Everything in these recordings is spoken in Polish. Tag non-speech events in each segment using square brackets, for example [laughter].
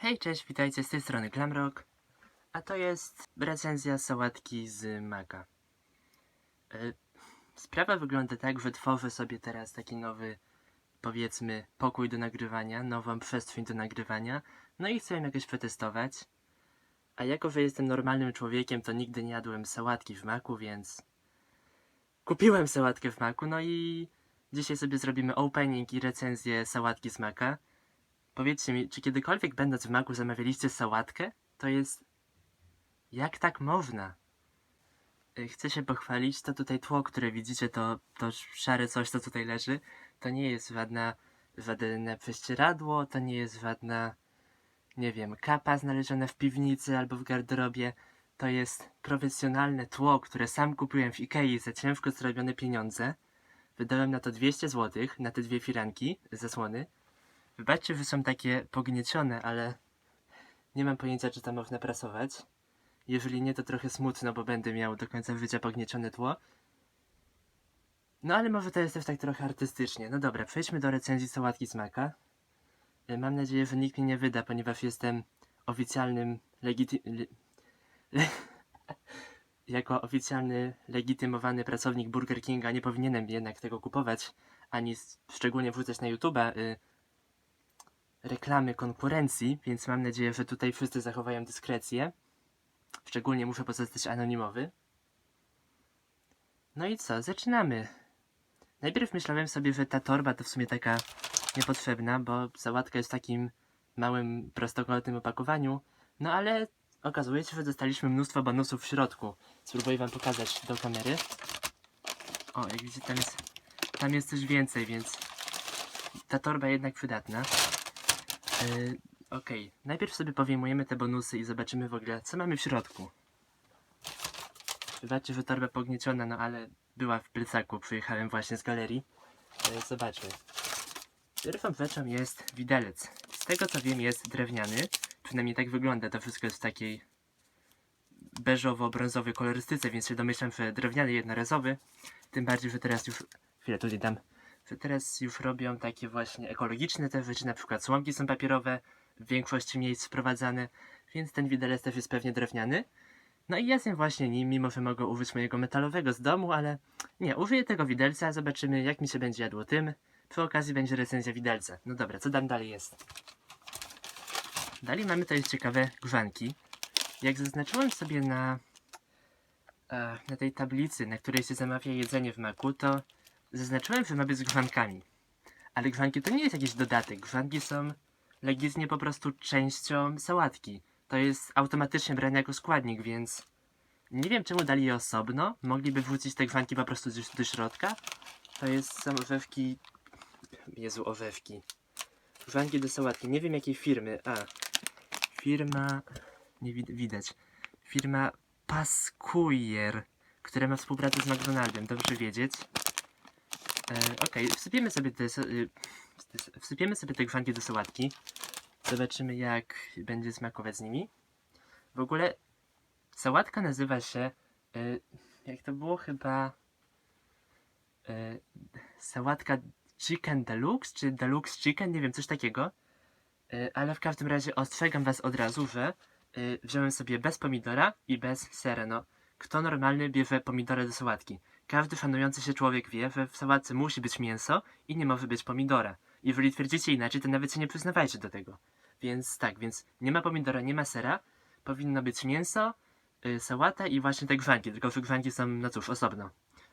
Hej, cześć, witajcie z tej strony Glamrock, a to jest recenzja sałatki z Maka. E, Sprawa wygląda tak, że tworzę sobie teraz taki nowy, powiedzmy, pokój do nagrywania, nową przestrzeń do nagrywania, no i chcę ją jakoś przetestować. A jako, że jestem normalnym człowiekiem, to nigdy nie jadłem sałatki w Maku, więc kupiłem sałatkę w Maku, no i dzisiaj sobie zrobimy opening i recenzję sałatki z Maka. Powiedzcie mi, czy kiedykolwiek będąc w Maku zamawialiście sałatkę? To jest... Jak tak można? Y, Chcę się pochwalić, to tutaj tło, które widzicie, to, to szare coś, co tutaj leży, to nie jest żadna, żadne prześcieradło, to nie jest żadna, nie wiem, kapa znaleziona w piwnicy albo w garderobie. To jest profesjonalne tło, które sam kupiłem w Ikei za ciężko zrobione pieniądze. Wydałem na to 200 zł, na te dwie firanki, zasłony. Wybaczcie, że są takie pogniecione, ale nie mam pojęcia, czy to można prasować. Jeżeli nie, to trochę smutno, bo będę miał do końca życia pogniecione tło. No ale może to jest też tak trochę artystycznie. No dobra, przejdźmy do recenzji sałatki z maka. Y, Mam nadzieję, że nikt mnie nie wyda, ponieważ jestem oficjalnym legity... Le... Le... [laughs] jako oficjalny, legitymowany pracownik Burger Kinga nie powinienem jednak tego kupować, ani szczególnie wrzucać na YouTube'a. Y reklamy konkurencji, więc mam nadzieję, że tutaj wszyscy zachowają dyskrecję. Szczególnie muszę pozostać anonimowy. No i co, zaczynamy. Najpierw myślałem sobie, że ta torba to w sumie taka niepotrzebna, bo sałatka jest w takim małym, prostokątnym opakowaniu. No ale okazuje się, że dostaliśmy mnóstwo bonusów w środku. Spróbuję wam pokazać do kamery. O, jak widzicie, tam jest, tam jest coś więcej, więc ta torba jednak przydatna. Yy, Okej, najpierw sobie powiemujemy te bonusy i zobaczymy w ogóle, co mamy w środku. Wybaczcie, że torba pognieciona, no ale była w plecaku, przyjechałem właśnie z galerii. Yy, zobaczmy. Pierwszą rzeczą jest widelec. Z tego co wiem jest drewniany, przynajmniej tak wygląda, to wszystko jest w takiej beżowo-brązowej kolorystyce, więc się domyślam, że drewniany jednorazowy. Tym bardziej, że teraz już... Chwilę, tutaj dam że teraz już robią takie właśnie ekologiczne te rzeczy, na przykład słomki są papierowe, w większości miejsc wprowadzane, więc ten widelec też jest pewnie drewniany. No i jestem właśnie nim, mimo że mogę użyć mojego metalowego z domu, ale nie, użyję tego widelca, zobaczymy jak mi się będzie jadło tym. Przy okazji będzie recenzja widelca. No dobra, co tam dalej jest? Dalej mamy to jest ciekawe grzanki. Jak zaznaczyłem sobie na, e, na tej tablicy, na której się zamawia jedzenie w maku, to Zaznaczyłem, że ma być z grzankami. Ale grzanki to nie jest jakiś dodatek. Grzanki są legitnie po prostu częścią sałatki. To jest automatycznie brane jako składnik, więc nie wiem czemu dali je osobno. Mogliby wrzucić te grzanki po prostu gdzieś do środka. To jest są orzewki... Jezu, orzewki. Grzanki do sałatki. Nie wiem jakiej firmy. A. Firma... Nie wid widać. Firma Pascuier, która ma współpracę z McDonaldem. Dobrze wiedzieć. E, Okej, wsypiemy sobie te, y, wsypiemy sobie te grzanki do sałatki. Zobaczymy jak będzie smakować z nimi. W ogóle sałatka nazywa się, y, jak to było chyba, y, sałatka chicken deluxe, czy deluxe chicken, nie wiem, coś takiego. Ale w każdym razie ostrzegam was od razu, że wziąłem sobie bez pomidora i bez sera. No, kto normalny bierze pomidory do sałatki? Każdy szanujący się człowiek wie, że w sałatce musi być mięso i nie może być pomidora. Jeżeli twierdzicie inaczej, to nawet się nie przyznawajcie do tego. Więc tak, więc nie ma pomidora, nie ma sera. Powinno być mięso, y, sałata i właśnie te grzanki, tylko że grzanki są, no cóż, osobno.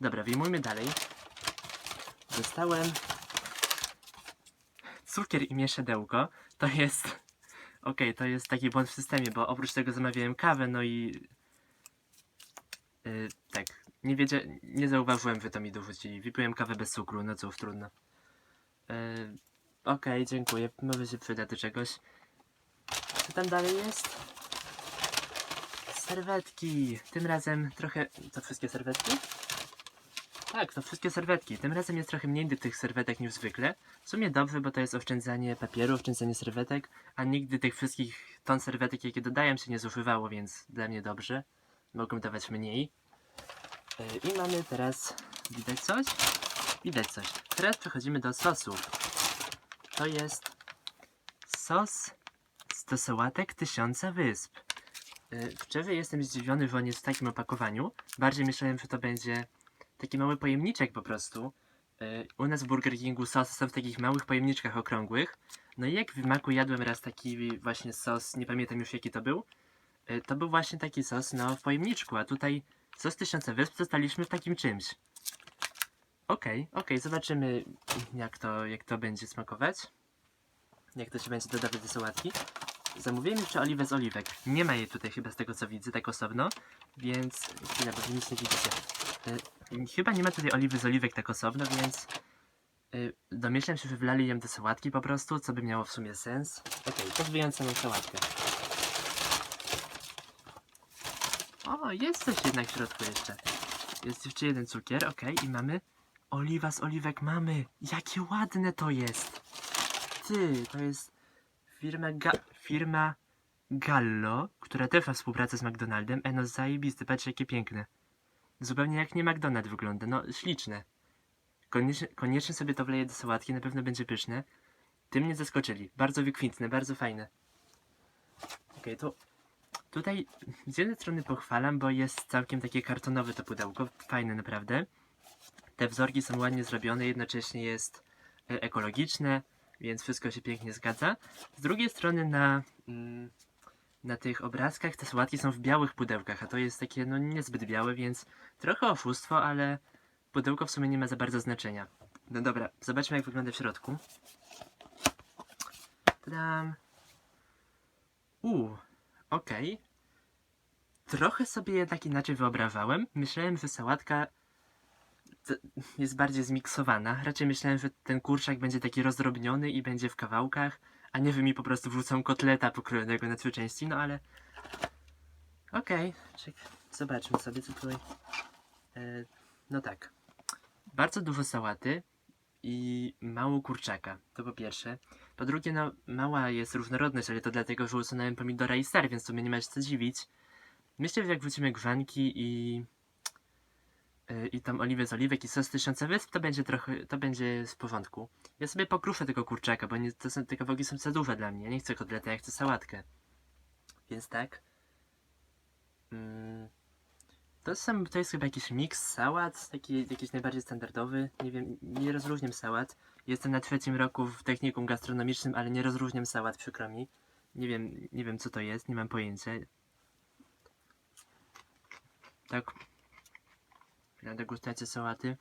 Dobra, wyjmujmy dalej. Dostałem cukier i mieszadełko. To jest... [laughs] Okej, to jest taki błąd w systemie, bo oprócz tego zamawiałem kawę, no i... Tak, nie wiedzia... nie zauważyłem, że to mi dorzucili. Wypiłem kawę bez cukru, no cóż, trudno. Yy, Okej, dziękuję. Może się przyda do czegoś. Co tam dalej jest? Serwetki. Tym razem trochę... To wszystkie serwetki? Tak, to wszystkie serwetki. Tym razem jest trochę mniej tych serwetek niż zwykle. W sumie dobrze, bo to jest oszczędzanie papieru, oszczędzanie serwetek, a nigdy tych wszystkich ton serwetek, jakie dodają się nie zużywało, więc dla mnie dobrze. Mogą dawać mniej. Yy, I mamy teraz... Widać coś? Widać coś. Teraz przechodzimy do sosów. To jest sos do sałatek tysiąca wysp. Yy, szczerze jestem zdziwiony, że on jest w takim opakowaniu. Bardziej myślałem, że to będzie taki mały pojemniczek po prostu. Yy, u nas w Burger Kingu sosy są w takich małych pojemniczkach okrągłych. No i jak w Maku jadłem raz taki właśnie sos, nie pamiętam już jaki to był, to był właśnie taki sos, no w pojemniczku, a tutaj sos tysiąca wysp dostaliśmy w takim czymś. Okej, okej, zobaczymy jak to, jak to będzie smakować. Jak to się będzie dodawać do sałatki. Zamówiłem jeszcze oliwę z oliwek. Nie ma jej tutaj chyba z tego co widzę, tak osobno. Więc chwilę, bo nic nie widzicie. Y, chyba nie ma tutaj oliwy z oliwek tak osobno, więc y, domyślam się, że wlali ją do sałatki po prostu, co by miało w sumie sens. Okej, to wyjąć samą sałatkę. O, jest coś jednak w środku jeszcze. Jest jeszcze jeden cukier, okej, i mamy oliwa z oliwek mamy. Jakie ładne to jest. Ty, to jest firma, Ga firma Gallo, która też ma współpracę z McDonaldem. E, no zajebiste, patrzcie jakie piękne. Zupełnie jak nie McDonald wygląda, no śliczne. Koniecznie, koniecznie sobie to wleję do sałatki, na pewno będzie pyszne. Tym mnie zaskoczyli. Bardzo wykwintne, bardzo fajne. Okej, to tutaj z jednej strony pochwalam, bo jest całkiem takie kartonowe to pudełko. Fajne naprawdę. Te wzorki są ładnie zrobione, jednocześnie jest e, ekologiczne, więc wszystko się pięknie zgadza. Z drugiej strony na, mm, na tych obrazkach te sałatki są w białych pudełkach, a to jest takie no niezbyt białe, więc trochę oszustwo, ale pudełko w sumie nie ma za bardzo znaczenia. No dobra, zobaczmy jak wygląda w środku. Tadam. Uuu, okej. Trochę sobie jednak inaczej wyobrażałem. Myślałem, że sałatka jest bardziej zmiksowana. Raczej myślałem, że ten kurczak będzie taki rozdrobniony i będzie w kawałkach, a nie, że mi po prostu wrzucą kotleta pokrojonego na trzy części, no ale... Okej, czek- zobaczmy sobie co tutaj... E, no tak. Bardzo dużo sałaty i mało kurczaka, to po pierwsze. Po drugie, no mała jest różnorodność, ale to dlatego, że usunąłem pomidora i ser, więc to mnie nie ma się co dziwić. Myślę, że jak wrócimy grzanki i y, i tam oliwę z oliwek i sos tysiąca wysp, to będzie trochę, to będzie w porządku. Ja sobie pokruszę tego kurczaka, bo nie, to są, te kawałki są za duże dla mnie. Ja nie chcę kotleta, ja chcę sałatkę. Więc tak. Mm, to, są, to jest chyba jakiś miks sałat, taki jakiś najbardziej standardowy. Nie wiem, nie rozróżniam sałat. Jestem na trzecim roku w technikum gastronomicznym, ale nie rozróżniam sałat, przykro mi. Nie wiem, nie wiem co to jest, nie mam pojęcia. Tak, na degustację sałaty.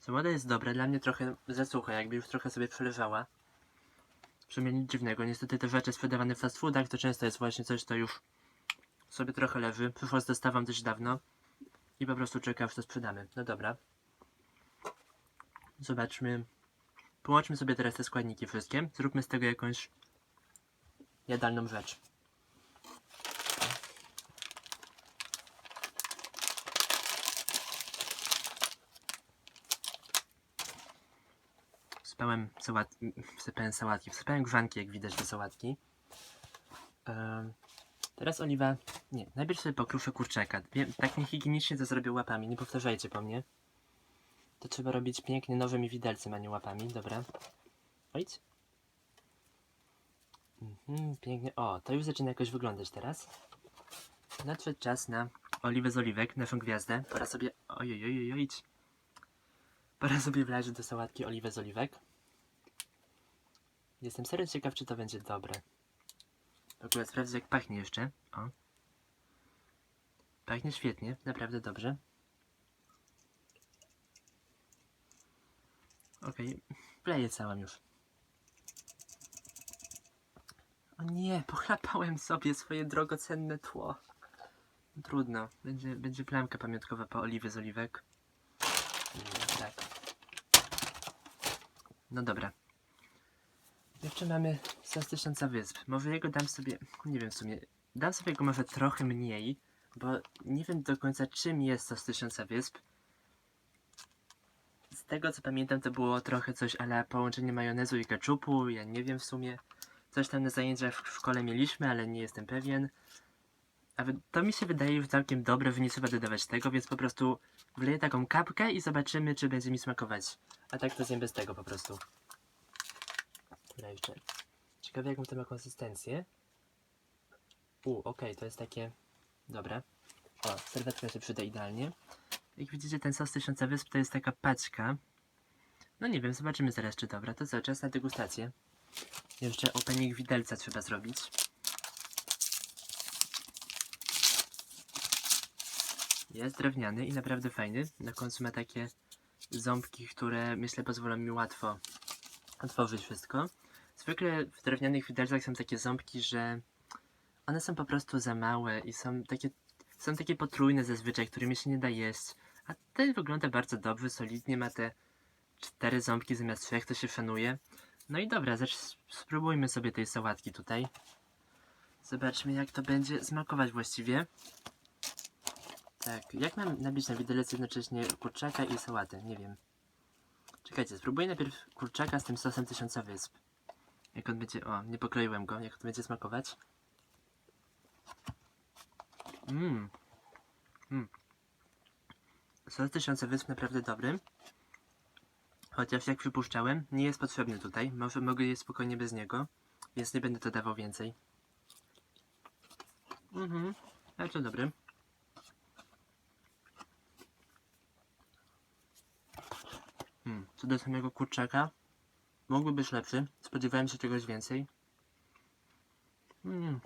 Sałata jest dobra, dla mnie trochę za sucha, jakby już trochę sobie przeleżała. W nic dziwnego, niestety te rzeczy sprzedawane w fast foodach to często jest właśnie coś, co już sobie trochę leży. Przyszło z dość dawno i po prostu czeka, aż to sprzedamy. No dobra. Zobaczmy. Połączmy sobie teraz te składniki wszystkie. Zróbmy z tego jakąś jadalną rzecz. Wsypałem, sałat... wsypałem sałatki, wsypałem grzanki, jak widać, do sałatki. Em, teraz oliwa... Nie, najpierw sobie pokruszę kurczaka. Wiem, tak niehigienicznie to zrobię łapami, nie powtarzajcie po mnie. To trzeba robić pięknie nowym i widelcem, a nie łapami, dobra. Ojdź. Mhm, pięknie. O, to już zaczyna jakoś wyglądać teraz. Nadszedł czas na oliwę z oliwek, naszą gwiazdę. Pora sobie... Oj, oj, oj, oj, idź. Pora sobie wlać do sałatki oliwę z oliwek. Jestem serio ciekaw, czy to będzie dobre. W ogóle sprawdzę, jak pachnie jeszcze. O. Pachnie świetnie, naprawdę dobrze. Okej, wleję całą już. O nie, pochlapałem sobie swoje drogocenne tło. Trudno, będzie, będzie plamka pamiątkowa po oliwie z oliwek. Tak. No dobra. Jeszcze mamy sos tysiąca wysp. Może jego dam sobie, nie wiem w sumie, dam sobie go może trochę mniej, bo nie wiem do końca czym jest sos tysiąca wysp. Z tego co pamiętam to było trochę coś ale połączenie majonezu i keczupu, ja nie wiem w sumie. Coś tam na zajęciach w szkole mieliśmy, ale nie jestem pewien. A to mi się wydaje już całkiem dobre, trzeba dodawać tego, więc po prostu wleję taką kapkę i zobaczymy, czy będzie mi smakować. A tak to zjem bez tego po prostu. Dobra, jeszcze. Ciekawe jaką to ma konsystencję. U, okej, to jest takie... Dobra. O, serwetka się przyda idealnie. Jak widzicie, ten sos tysiąca wysp to jest taka paczka. No nie wiem, zobaczymy zaraz czy dobra. To co, czas na degustację. Jeszcze opening widelca trzeba zrobić. Jest drewniany i naprawdę fajny. Na końcu ma takie ząbki, które myślę pozwolą mi łatwo otworzyć wszystko. Zwykle w drewnianych widelcach są takie ząbki, że one są po prostu za małe i są takie, są takie potrójne zazwyczaj, którymi się nie da jeść. A ten wygląda bardzo dobrze, solidnie, ma te cztery ząbki zamiast trzech, to się szanuje. No i dobra, zacz, spróbujmy sobie tej sałatki tutaj. Zobaczmy jak to będzie smakować właściwie. Tak, jak mam nabić na widelec jednocześnie kurczaka i sałatę? Nie wiem. Czekajcie, spróbuję najpierw kurczaka z tym sosem tysiąca wysp. Jak on będzie... O, nie pokroiłem go. Jak to będzie smakować? Mmm. Mm. Sos tysiąca wysp naprawdę dobry. Chociaż jak przypuszczałem, nie jest potrzebny tutaj. Może mogę jeść spokojnie bez niego. Więc nie będę dodawał więcej. Mhm. Bardzo dobry. Hmm. Co do samego kurczaka, mógłby być lepszy. Spodziewałem się czegoś więcej. Hmm.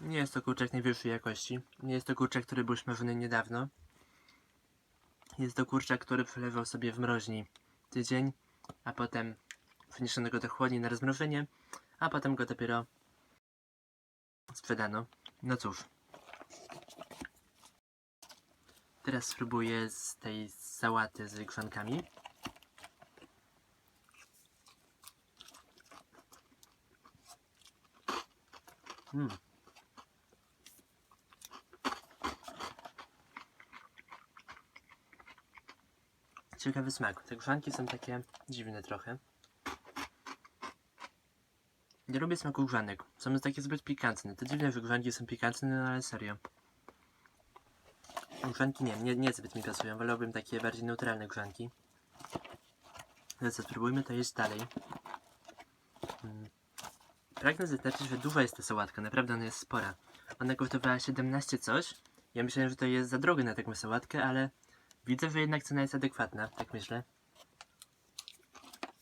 Nie jest to kurczak najwyższej jakości. Nie jest to kurczak, który był smażony niedawno. Jest to kurczak, który przeleżał sobie w mroźni tydzień, a potem przeniesiono go do chłodni na rozmrożenie, a potem go dopiero sprzedano. No cóż. Teraz spróbuję z tej sałaty z grzonkami. Mm. Ciekawy smak. Te grzanki są takie dziwne trochę. Nie lubię smaku grzanek. Są takie zbyt pikantne. To dziwne, że grzanki są pikantne, no ale serio. Grzanki nie, nie, nie zbyt mi pasują. Wolałbym takie bardziej neutralne grzanki. No co, spróbujmy to jeść dalej. Mm. Pragnę zaznaczyć, że duża jest ta sałatka. Naprawdę ona jest spora. Ona kosztowała 17 coś. Ja myślałem, że to jest za drogo na taką sałatkę, ale widzę, że jednak cena jest adekwatna. Tak myślę.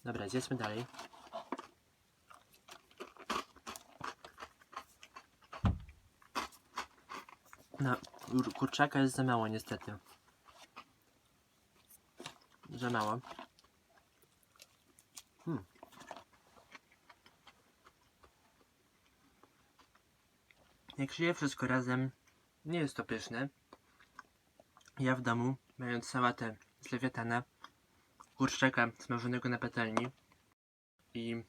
Dobra, zjedźmy dalej. No, kur- kurczaka jest za mało niestety. Za mało. Jak się je wszystko razem, nie jest to pyszne. Ja w domu, mając sałatę z lewiatana, kurczaka smażonego na patelni i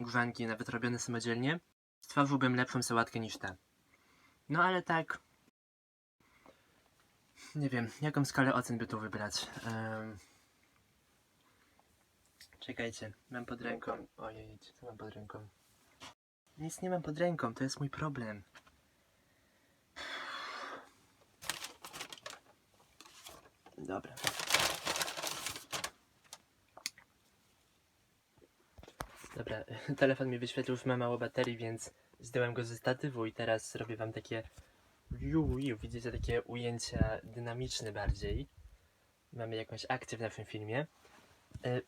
grzanki nawet robione samodzielnie, stworzyłbym lepszą sałatkę niż ta. No ale tak, nie wiem, jaką skalę ocen by tu wybrać. Em, Czekajcie, mam pod ręką. Ojej, co mam pod ręką? Nic nie mam pod ręką, to jest mój problem. Dobra. Dobra, [laughs] telefon mi wyświetlił, że ma mało baterii, więc zdjąłem go ze statywu i teraz zrobię wam takie Ju, ju, widzicie takie ujęcia dynamiczne bardziej. Mamy jakąś akcję w naszym filmie. E,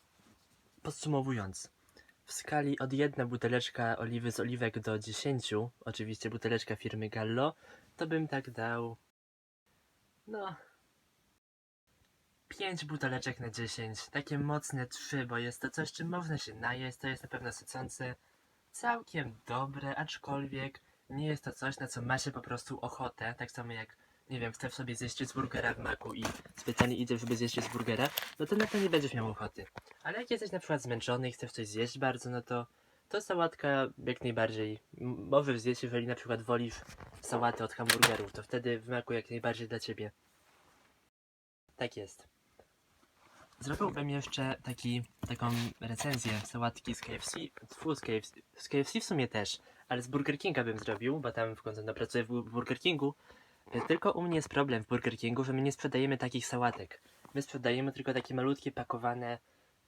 Podsumowując, w skali od jedna buteleczka oliwy z oliwek do 10, oczywiście buteleczka firmy Gallo, to bym tak dał. No. 5 buteleczek na 10. Takie mocne 3, bo jest to coś, czym można się najeść, to jest na pewno sycące. Całkiem dobre, aczkolwiek nie jest to coś, na co ma się po prostu ochotę, tak samo jak, nie wiem, chcesz sobie zjeść cheeseburgera w maku i specjalnie idziesz, żeby zjeść cheeseburgera, no to na to nie będziesz miał ochoty. Ale jak jesteś na przykład zmęczony i chcesz coś zjeść bardzo, no to to sałatka jak najbardziej możesz zjeść, jeżeli na przykład wolisz sałatę od hamburgerów, to wtedy w maku jak najbardziej dla ciebie. Tak jest. Zrobiłbym jeszcze taki, taką recenzję sałatki z KFC, z KFC, z KFC w sumie też, ale z Burger Kinga bym zrobił, bo tam w końcu pracuję w Burger Kingu. E, Tylko u mnie jest problem w Burger Kingu, że my nie sprzedajemy takich sałatek. My sprzedajemy tylko takie malutkie pakowane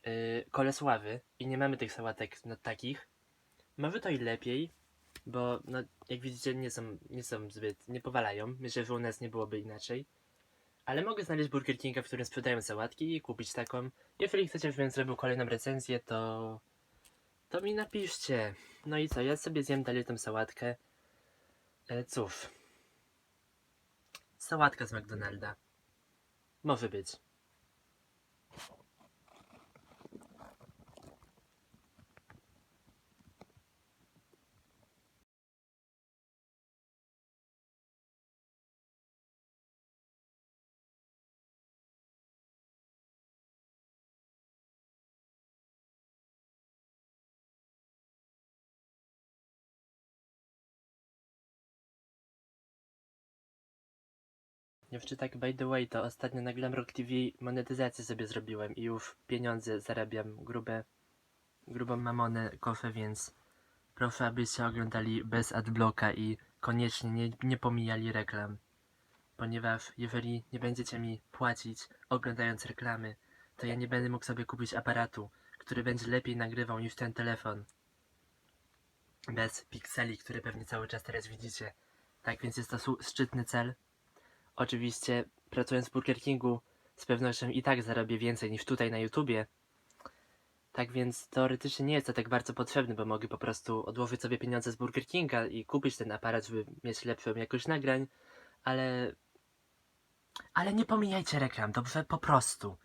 yy, kolesławy i nie mamy tych sałatek no, takich. Może to i lepiej, bo no, jak widzicie nie są, nie są zbyt, nie powalają. Myślę, że u nas nie byłoby inaczej. Ale mogę znaleźć Burger Kinga, w którym sprzedają sałatki i kupić taką. Jeżeli chcecie, żebym zrobił kolejną recenzję, to... To mi napiszcie. No i co, ja sobie zjem dalej tą sałatkę. E, cóż. Sałatka z McDonalda. Może być. Jeszcze tak by the way, to ostatnio na Glamrock TV monetyzację sobie zrobiłem i już pieniądze zarabiam, grube, grubą mamonę kofę, więc proszę abyście oglądali bez adblocka i koniecznie nie, nie pomijali reklam. Ponieważ jeżeli nie będziecie mi płacić oglądając reklamy, to ja nie będę mógł sobie kupić aparatu, który będzie lepiej nagrywał niż ten telefon. Bez pikseli, które pewnie cały czas teraz widzicie. Tak więc jest to szczytny cel. Oczywiście, pracując w Burger Kingu, z pewnością i tak zarobię więcej niż tutaj na YouTubie. Tak więc teoretycznie nie jest to tak bardzo potrzebne, bo mogę po prostu odłożyć sobie pieniądze z Burger Kinga i kupić ten aparat, żeby mieć lepszą jakość nagrań, ale... Ale nie pomijajcie reklam, dobrze? Po prostu.